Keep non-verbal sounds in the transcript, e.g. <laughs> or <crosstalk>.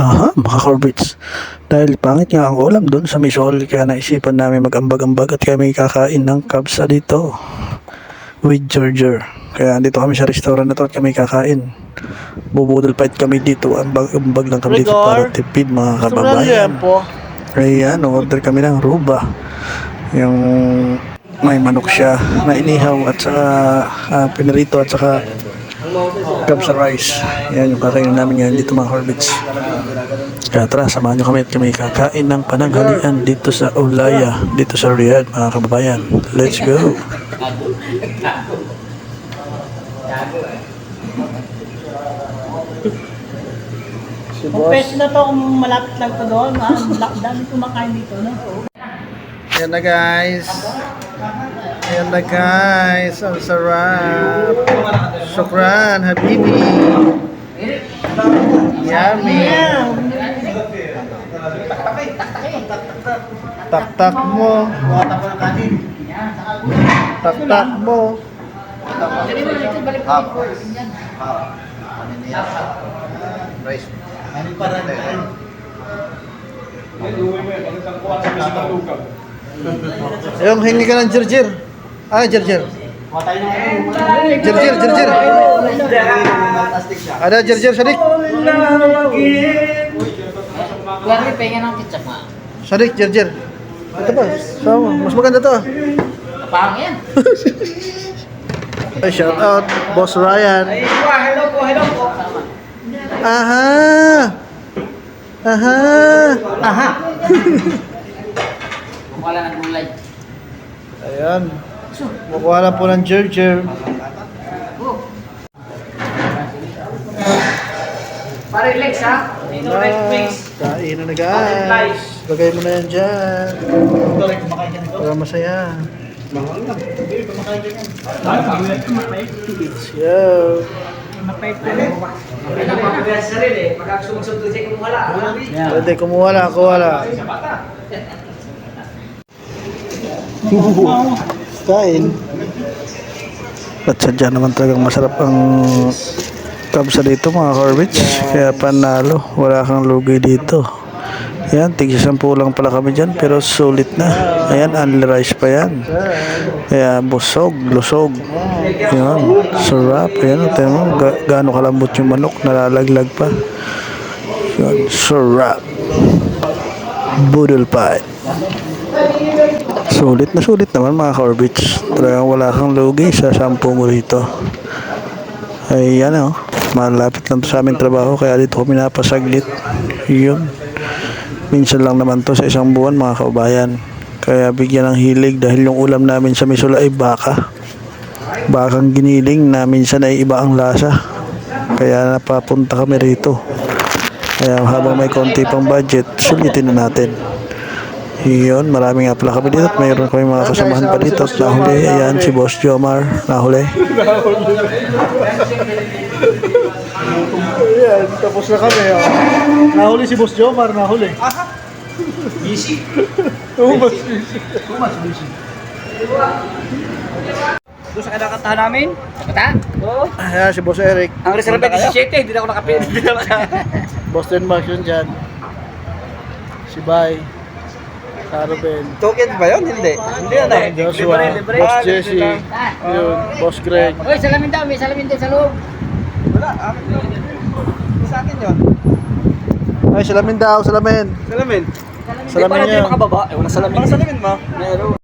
Aha, mga Corbits. Dahil pangit nga ang ulam doon sa Misol, kaya naisipan namin mag-ambag-ambag at kami kakain ng kabsa dito. With Georger. Kaya dito kami sa restaurant na to at kami kakain. Bubudol fight kami dito. Ambag-ambag lang kami dito para tipid mga kababayan. Kaya order kami ng ruba. Yung may manok siya na inihaw at saka ah, pinarito at saka kabsa rice. Yan yung kakainin namin ngayon dito mga Corbits. Kaya tara, samahan nyo kami at kami kakain ng pananghalian dito sa Ulaya, dito sa Riyadh mga kababayan. Let's go! Si Kung pwede na to, kung malapit lang to doon, ah, dami kumakain dito, no? Yan na guys. Yan na guys. Ang sarap. Shukran, Habibi. Yummy. Tak-tak mo. Tak-tak mo. Yung hingi ka ng jirjir. Ah, jirjir. Jirjir, jirjir. Ada jirjir, Sadik. Kuwari, pengen ng ketchup nga. Sadik, jirjir. Ito ba? Sama. Mas maganda to. ah. Parang yan. Ay, <laughs> shout out, Boss Ryan. hello po, hello po. Aha! Aha! Aha. <laughs> Wala ng gulay. Ayan. Makuha na po ng jirjir. Pare, Lex ha? Ito, Lex, mix. Kain na na guys. Lagay mo na yan dyan. Para masaya. Go. Pwede kumuha lang, kuha lang. <laughs> Kain. At sadya naman talagang masarap ang kabsa dito mga Corbits. Kaya panalo, wala kang lugi dito. Yan, tigsa sampu lang pala kami dyan, pero sulit na. Ayan, only pa yan. Kaya busog, lusog. Yan, sarap. Ayan, tayo mo, ga gaano kalambot yung manok, nalalaglag pa. Yan, sarap. Budol pie. Sulit na sulit naman mga Corbits. Talagang wala kang lugi sa sampu mo rito. Ay yan oh. Malapit lang to sa aming trabaho kaya dito kami napasaglit. Yun. Minsan lang naman to sa isang buwan mga kababayan. Kaya bigyan ng hilig dahil yung ulam namin sa Misula ay baka. Bakang giniling na minsan ay iba ang lasa. Kaya napapunta kami rito. Kaya habang may konti pang budget, sulitin na natin. Yun, maraming nga pala kami dito at mayroon kami mga kasamahan pa dito at nahuli. Ayan, si Boss Jomar, nahuli. Ayan, tapos na kami. Oh. Nahuli si Boss Jomar, nahuli. Busy? Oo, mas busy. Doon sa kinakantahan namin? Kata? Oo. Ayan, si Boss Eric. Ang reserve 17, hindi na ako nakapin. <laughs> Boss Denmark yun dyan. Si Bay. Caroben. Token ba yun? Hindi. Hindi na. Joshua. Boss Jesse. Yun. Boss Greg. Uy, salamin daw. May salamin din sa loob. Wala. Akin yun. Sa akin yun. Ay, salamin daw, salamin. Salamin. Salamin niya. makababa. Eh, wala salamin. Wala salamin mo. Meron.